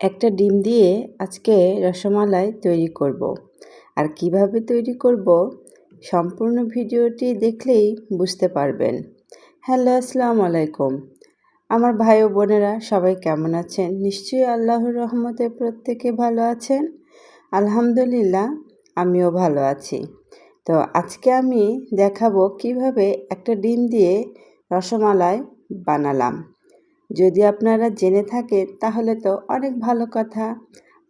একটা ডিম দিয়ে আজকে রসমালাই তৈরি করব। আর কীভাবে তৈরি করব সম্পূর্ণ ভিডিওটি দেখলেই বুঝতে পারবেন। হ্যালো, আসসালামু আলাইকুম। আমার ভাই ও বোনেরা সবাই কেমন আছেন? নিশ্চয়ই আল্লাহর রহমতে প্রত্যেকে ভালো আছেন। আলহামদুলিল্লাহ, আমিও ভালো আছি। তো আজকে আমি দেখাবো কীভাবে একটা ডিম দিয়ে রসমালাই বানালাম। যদি আপনারা জেনে থাকেন, তাহলে তো অনেক ভালো কথা।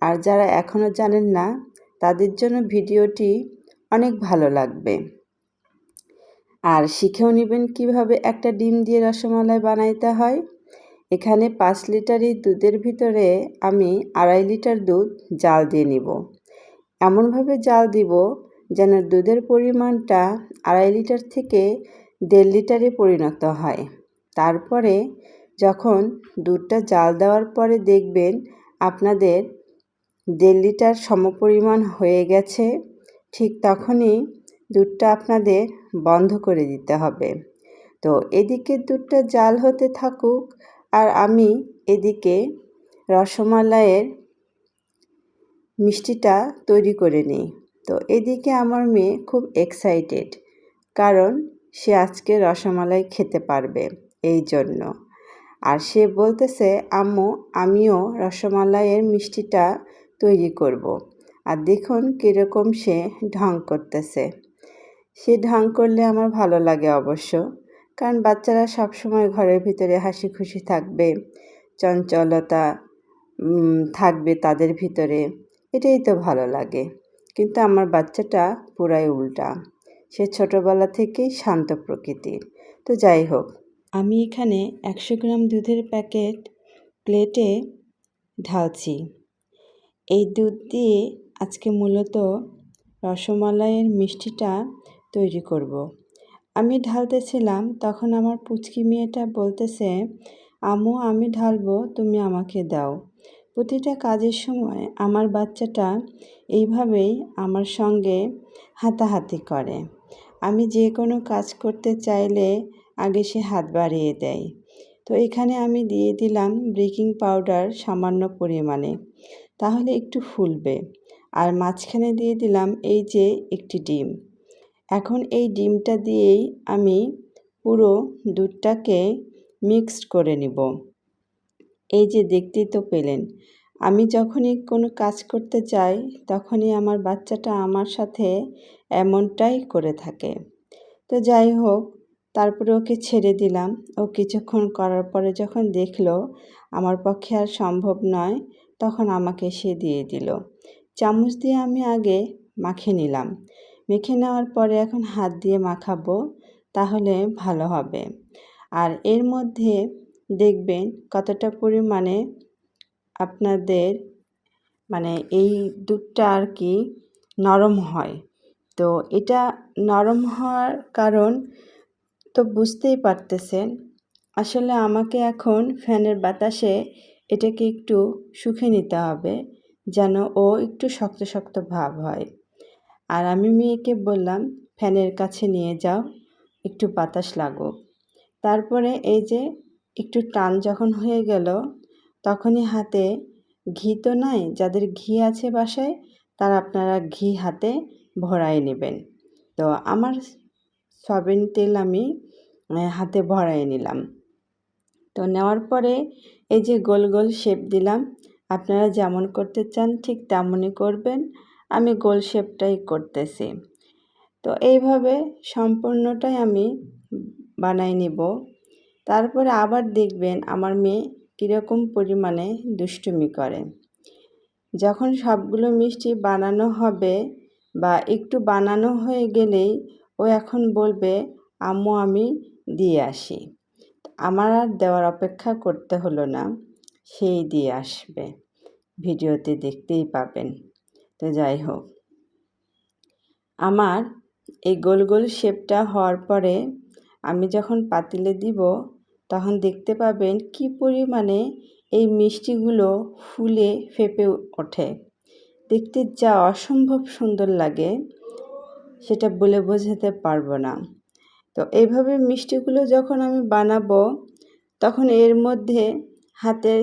আর যারা এখনও জানেন না, তাদের জন্য ভিডিওটি অনেক ভালো লাগবে। আর শিখেও নেবেন কীভাবে একটা ডিম দিয়ে রসমালাই বানাইতে হয়। এখানে পাঁচ লিটারই দুধের ভিতরে আমি আড়াই লিটার দুধ জাল দিয়ে নিব। এমনভাবে জাল দিব যেন দুধের পরিমাণটা আড়াই লিটার থেকে দেড় লিটারে পরিণত হয়। তারপরে যখন দুধটা জাল দেওয়ার পরে দেখবেন আপনাদের দেড় লিটার সমপরিমাণ হয়ে গেছে, ঠিক তখনই দুধটা আপনাদের বন্ধ করে দিতে হবে। তো এদিকে দুধটা জাল হতে থাকুক আর আমি এদিকে রসমালাইয়ের মিষ্টিটা তৈরি করে নিই। তো এদিকে আমার মেয়ে খুব এক্সাইটেড কারণ সে আজকে রসমালাই খেতে পারবে, এই জন্য। আর সে বলতেছে, আম্মু, আমিও রসমালাইয়ের মিষ্টিটা তৈরি করব। আর দেখুন কীরকম সে ঢং করতেছে। সে ঢং করলে আমার ভালো লাগে অবশ্য, কারণ বাচ্চারা সবসময় ঘরের ভিতরে হাসি খুশি থাকবে, চঞ্চলতা থাকবে তাদের ভিতরে, এটাই তো ভালো লাগে। কিন্তু আমার বাচ্চাটা পুরাই উল্টা। সে ছোটোবেলা থেকেই শান্ত প্রকৃতির। তো যাই হোক আমি এখানে একশো গ্রাম দুধের প্যাকেট প্লেটে ঢালছি। এই দুধ দিয়ে আজকে মূলত রসমালাইয়ের মিষ্টিটা তৈরি করব। আমি ঢালতেছিলাম, তখন আমার পুচকি মেয়েটা বলতেছে আমু আমি ঢালবো, তুমি আমাকে দাও। প্রতিটা কাজের সময় আমার বাচ্চাটা এইভাবেই আমার সঙ্গে হাতাহাতি করে। আমি যে কোনো কাজ করতে চাইলে আগে সে হাত বাড়িয়ে দেয়। তো এখানে আমি দিয়ে দিলাম বেকিং পাউডার সামান্য পরিমাণে। তাহলে একটু ফুলবে। আর মাঝখানে দিয়ে দিলাম এই যে একটি ডিম। এখন এই ডিমটা দিয়েই আমি পুরো দুধটাকে মিক্সড করে নিব। এই যে দেখতেই তো পেলেন। আমি যখনই কোনো কাজ করতে চাই, তখনই আমার বাচ্চাটা আমার সাথে এমনটাই করে থাকে। তো যাই হোক তারপরে ওকে ছেড়ে দিলাম। ও কিছুক্ষণ করার পরে যখন দেখল আমার পক্ষে আর সম্ভব নয়, তখন আমাকে সে দিয়ে দিল। চামচ দিয়ে আমি আগে মাখে নিলাম। মেখে নেওয়ার পরে এখন হাত দিয়ে মাখাবো, তাহলে ভালো হবে। আর এর মধ্যে দেখবেন কতটা পরিমাণে আপনাদের মানে এই দুধটা আর কি নরম হয়। তো এটা নরম হওয়ার কারণ তো বুঝতেই পারতেছেন। আসলে আমাকে এখন ফ্যানের বাতাসে এটাকে একটু শুকে নিতে হবে, যেন ও একটু শক্ত শক্ত ভাব হয়। আর আমি মেয়েকে বললাম, ফ্যানের কাছে নিয়ে যাও, একটু বাতাস লাগুক। তারপরে এই যে একটু টান যখন হয়ে গেল, তখনই হাতে ঘি তো নাই, যাদের ঘি আছে বাসায়, তারা আপনারা ঘি হাতে ভরাই নেবেন। তো আমার সয়াবিন তেল আমি হাতে ভরাই নিলাম। তো নেওয়ার পরে এই যে গোল গোল শেপ দিলাম, আপনারা যেমন করতে চান ঠিক তেমনই করবেন, আমি গোল শেপটাই করতেছি। তো এইভাবে সম্পূর্ণটাই আমি বানাই নিব। তারপরে আবার দেখবেন আমার মেয়ে কীরকম পরিমাণে দুষ্টুমি করে। যখন সবগুলো মিষ্টি বানানো হবে বা একটু বানানো হয়ে গেলেই ও এখন বলবে, আম্মু, আমি দিয়ে আসি। আমার আর দেওয়ার অপেক্ষা করতে হলো না, সেই দিয়ে আসবে। ভিডিওতে দেখতেই পাবেন। তো যাই হোক। আমার এই গোল গোল শেপটা হওয়ার পরে আমি যখন পাতিলে দিব, তখন দেখতে পাবেন কি পরিমাণে এই মিষ্টিগুলো ফুলে ফেপে ওঠে। দেখতে যা অসম্ভব সুন্দর লাগে, সেটা বলে বোঝাতে পারব না। তো এইভাবে মিষ্টিগুলো যখন আমি বানাবো, তখন এর মধ্যে হাতের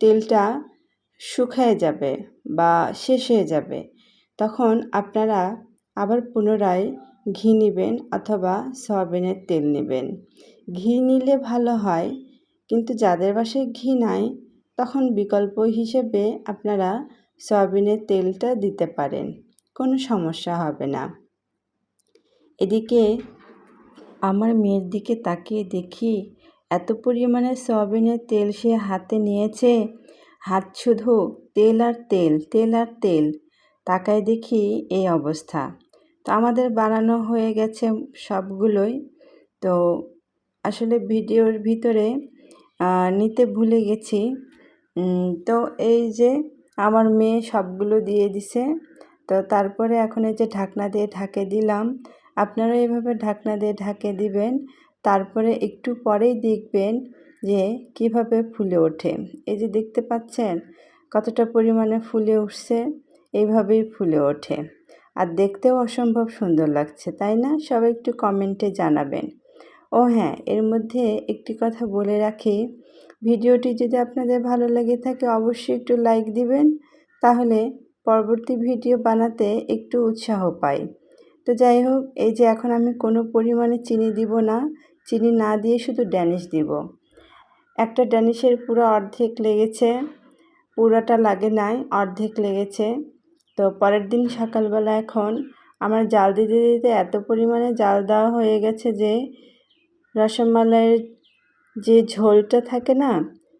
তেলটা শুকায় যাবে বা শেষ হয়ে যাবে। তখন আপনারা আবার পুনরায় ঘি নেবেন অথবা সয়াবিনের তেল নেবেন। ঘি নিলে ভালো হয়, কিন্তু যাদের বাসায় ঘি নাই, তখন বিকল্প হিসেবে আপনারা সয়াবিনের তেলটা দিতে পারেন, কোনো সমস্যা হবে না। এদিকে আমার মেয়ের দিকে তাকিয়ে দেখি এত পরিমাণে সয়াবিনের তেল সে হাতে নিয়েছে। হাত শুধু তেল আর তেল তেল আর তেল। তাকায় দেখি এই অবস্থা। তো আমাদের বানানো হয়ে গেছে সবগুলোই। তো আসলে ভিডিওর ভিতরে নিতে ভুলে গেছি। তো এই যে আমার মেয়ে সবগুলো দিয়ে দিছে। তো তারপরে এখন এই যে ঢাকনা দিয়ে ঢাকে দিলাম। আপনারা এভাবে ঢাকনা দিয়ে ঢাকে দিবেন, তারপরে একটু পরেই দেখবেন যে কীভাবে ফুলে ওঠে। এই যে দেখতে পাচ্ছেন কতটা পরিমাণে ফুলে উঠছে, এইভাবেই ফুলে ওঠে। আর দেখতেও অসম্ভব সুন্দর লাগছে, তাই না? সবাই একটু কমেন্টে জানাবেন। ও হ্যাঁ এর মধ্যে একটি কথা বলে রাখি, ভিডিওটি যদি আপনাদের ভালো লেগে থাকে অবশ্যই একটু লাইক দিবেন, তাহলে পরবর্তী ভিডিও বানাতে একটু উৎসাহ পাই। তো যাই হোক, এই যে এখন আমি কোনো পরিমাণে চিনি দিব না। চিনি না দিয়ে শুধু ড্যানিশ দিব। একটা ড্যানিশের পুরো অর্ধেক লেগেছে। পুরোটা লাগে নাই, অর্ধেক লেগেছে। তো পরের দিন সকালবেলা এখন আমার জাল দিতে দিতে এত পরিমাণে জাল দেওয়া হয়ে গেছে যে, রসমালাইয়ের যে ঝোলটা থাকে না,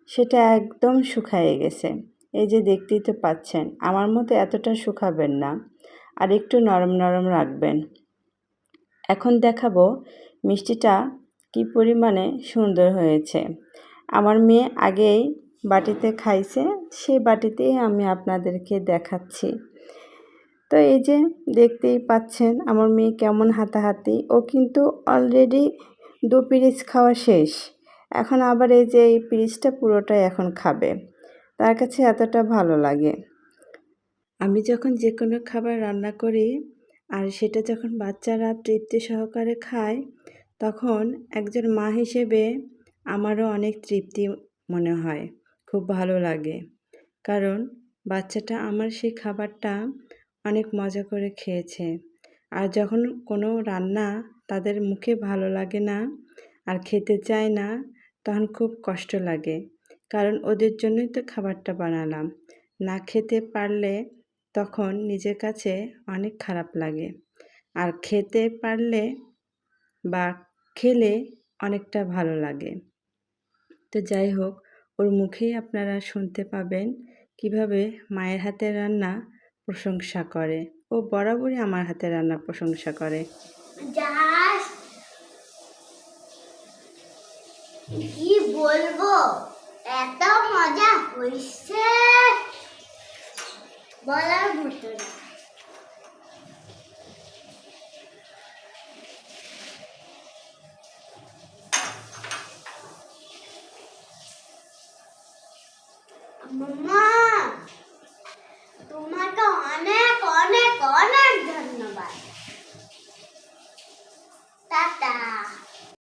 সেটা একদম শুকায়ে গেছে। এই যে দেখতেই তো পাচ্ছেন, আমার মতো এতটা শুকাবেন না। আর একটু নরম নরম রাখবেন। এখন দেখাবো মিষ্টিটা কি পরিমাণে সুন্দর হয়েছে। আমার মেয়ে আগেই বাটিতে খাইছে, সেই বাটিতেই আমি আপনাদেরকে দেখাচ্ছি। তো এই যে দেখতেই পাচ্ছেন আমার মেয়ে কেমন হাতাহাতি, ও কিন্তু অলরেডি দু পিরিচ খাওয়া শেষ। এখন আবার এই যে এই পিরিচটা পুরোটাই এখন খাবে। তার কাছে এতটা ভালো লাগে। আমি যখন যে কোনো খাবার রান্না করি আর সেটা যখন বাচ্চারা তৃপ্তি সহকারে খায়, তখন একজন মা হিসেবে আমারও অনেক তৃপ্তি মনে হয়। খুব ভালো লাগে। কারণ বাচ্চাটা আমার সেই খাবারটা অনেক মজা করে খেয়েছে। আর যখন কোনো রান্না তাদের মুখে ভালো লাগে না আর খেতে চায় না, তখন খুব কষ্ট লাগে। কারণ ওদের জন্যই তো খাবারটা বানালাম। না খেতে পারলে তখন নিজের কাছে অনেক খারাপ লাগে। আর খেতে পারলে বা খেলে অনেকটা ভালো লাগে। তো যাই হোক, ওর মুখেই আপনারা শুনতে পাবেন কীভাবে মায়ের হাতের রান্না প্রশংসা করে। ও বরাবরই আমার হাতের রান্না প্রশংসা করে। কি বলব? এত মজা হয়েছে বলার মতো না মাম্মা তোমাকে অনেক অনেক অনেক